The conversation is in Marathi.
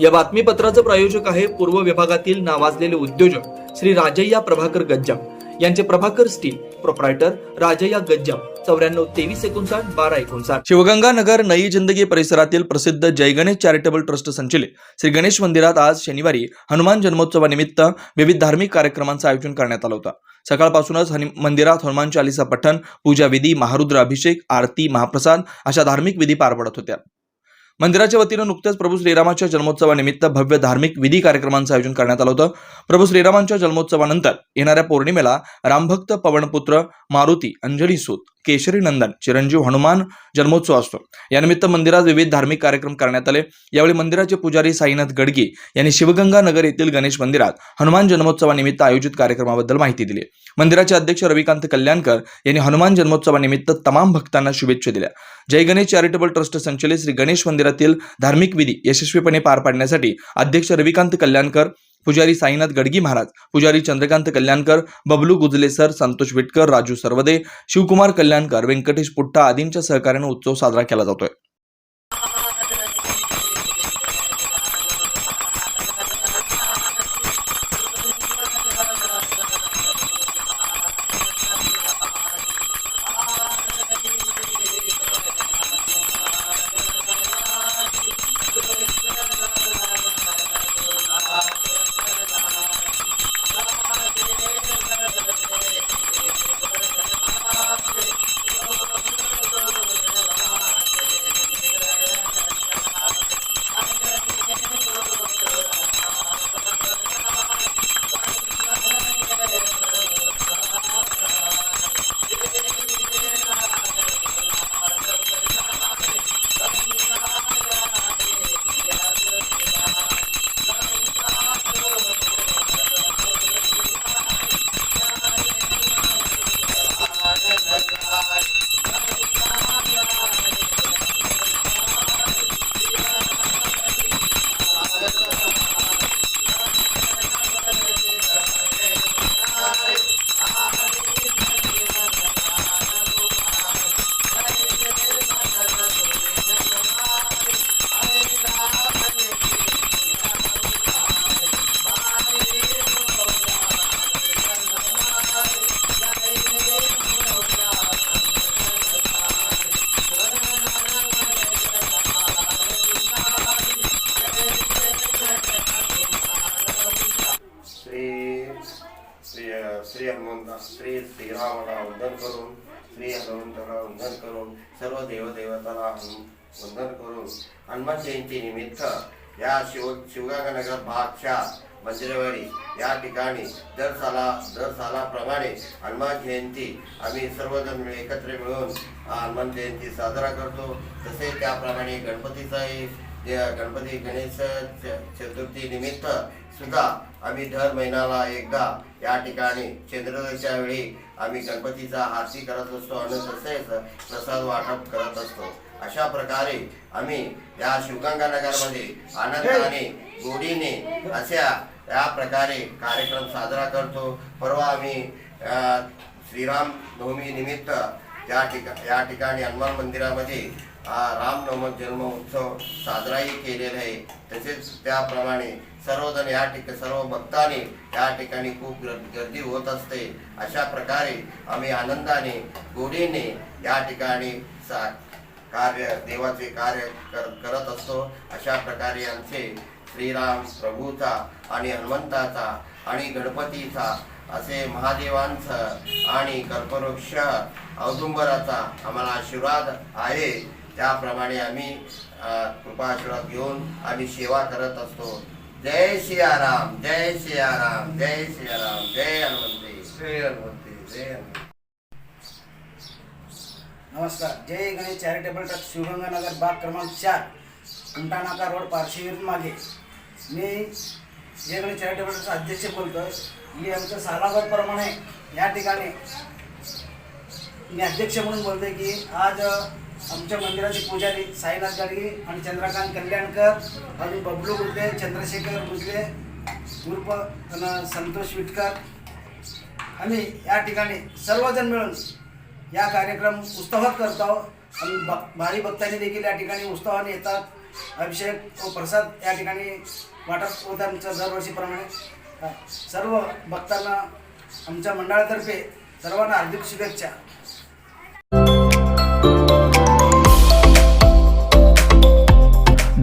या बातमीपत्राचं प्रायोजक आहे पूर्व विभागातील नावाजलेले उद्योजक श्री राजय्या प्रभाकर गज्जाम. यांचे प्रभाकर स्टील प्रोप्रायटर राजय्या गज्जाम. चौऱ्याण्णव तेवीस एकोणसाठ बारा एकोणसाठ. शिवगंगानगर नई जिंदगी परिसरातील प्रसिद्ध जय गणेश चॅरिटेबल ट्रस्ट संचलित श्री गणेश मंदिरात आज शनिवारी हनुमान जन्मोत्सवानिमित्त विविध धार्मिक कार्यक्रमांचं आयोजन करण्यात आलं होतं. सकाळपासूनच हनि मंदिरात हनुमान चालिसा पठण पूजा विधी महारुद्र अभिषेक आरती महाप्रसाद अशा धार्मिक विधी पार पडत होत्या. मंदिराच्या वतीनं नुकत्याच प्रभू श्रीरामाच्या जन्मोत्सवानिमित्त भव्य धार्मिक विधी कार्यक्रमांचं आयोजन करण्यात आलं होतं. प्रभू श्रीरामांच्या जन्मोत्सवानंतर येणाऱ्या पौर्णिमेला रामभक्त पवनपुत्र मारुती अंजली सूत केशरी नंदन चिरंजीव हनुमान जन्मोत्सव असतो. यानिमित्त मंदिरात विविध धार्मिक कार्यक्रम करण्यात आले. यावेळी मंदिराचे पुजारी साईनाथ गडगी यांनी शिवगंगा नगर येथील गणेश मंदिरात हनुमान जन्मोत्सवानिमित्त आयोजित कार्यक्रमाबद्दल माहिती दिली. मंदिराचे अध्यक्ष रविकांत कल्याणकर यांनी हनुमान जन्मोत्सवानिमित्त तमाम भक्तांना शुभेच्छा दिल्या. जय गणेश चॅरिटेबल ट्रस्ट संचलित श्री गणेश मंदिरातील धार्मिक विधी यशस्वीपणे पार पाडण्यासाठी अध्यक्ष रविकांत कल्याणकर पुजारी साईनाथ गडगी महाराज पुजारी चंद्रकांत कल्याणकर बबलू गुजले सर संतोष विटकर राजू सर्वदे शिवकुमार कल्याणकर व्यंकटेश पुट्टा आदींच्या सहकार्याने उत्सव साजरा केला जातोय श्री श्री श्री श्री श्रीरामाला वंदन करून श्री हनुमंताला वंदन करून सर्व देवदेवताला वंदन करून हनुमान जयंती निमित्त या शिव शिवगंगानगर भागच्या मंदिरवाडी या ठिकाणी दर साला दर सालाप्रमाणे हनुमान जयंती आम्ही सर्वजण एकत्र मिळून हनुमान जयंती साजरा करतो. तसेच त्याप्रमाणे गणपतीचाही गणपती गणेश चतुर्थी निमित्त सुद्धा आम्ही दर महिन्याला एकदा या ठिकाणी चंद्रोदयाच्या वेळी आम्ही गणपतीचा आरती करत असतो आणि तसेच प्रसाद वाटप करत असतो. अशा प्रकारे आम्ही या शिवगंगा नगरमध्ये आनंदाने गोडीने अशा या प्रकारे कार्यक्रम साजरा करतो. परवा आम्ही श्रीराम नवमी निमित्त या ठिका या ठिकाणी हनुमान मंदिरामध्ये हा रामनवमी जन्म उत्सव साजराही केलेला आहे. तसेच त्याप्रमाणे सर्वजण या ठिकाणी सर्व भक्तांनी या ठिकाणी खूप गर्दी होत असते. अशा प्रकारे आम्ही आनंदाने गोडीने या ठिकाणी सा कार्य देवाचे कार्य कर करत असतो. अशा प्रकारे आमचे श्रीराम प्रभूचा आणि हनुमंताचा आणि गणपतीचा असे महादेवांचं आणि कर्पवृक्ष औदुंबराचा आम्हाला आशीर्वाद आहे. त्याप्रमाणे आम्ही अ, कृपा आशीर्वाद घेऊन आम्ही सेवा करत असतो. जय सियाराम जय सियाराम जय सियाराम जय हनुमंते जय हनुमंते जय नमस्कार जय गणेश चॅरिटेबल ट्रस्ट शिवगंगानगर बाग क्रमांक चार कुंटानाका रोड पारशीविरून मागे. मी जय गणेश चॅरिटेबल ट्रस्ट अध्यक्ष बोलतो मी आमच्या सालाभरप्रमाणे या ठिकाणी मी अध्यक्ष म्हणून बोलतोय की आज आमच्या मंदिराचे पुजारी साईनाथ गाडगे आणि चंद्रकांत कल्याणकर आणि बबलू गुजले चंद्रशेखर गुजले उर्फ अन संतोष विटकर. आम्ही या ठिकाणी सर्वजण मिळून या कार्यक्रम उत्सवात करतो आणि भ- भारी भक्तांनी देखील या ठिकाणी उत्सवाने येतात. अभिषेक व प्रसाद या ठिकाणी वाटप होत आमच्या दरवर्षीप्रमाणे. सर्व भक्तांना आमच्या मंडळातर्फे सर्वांना हार्दिक शुभेच्छा.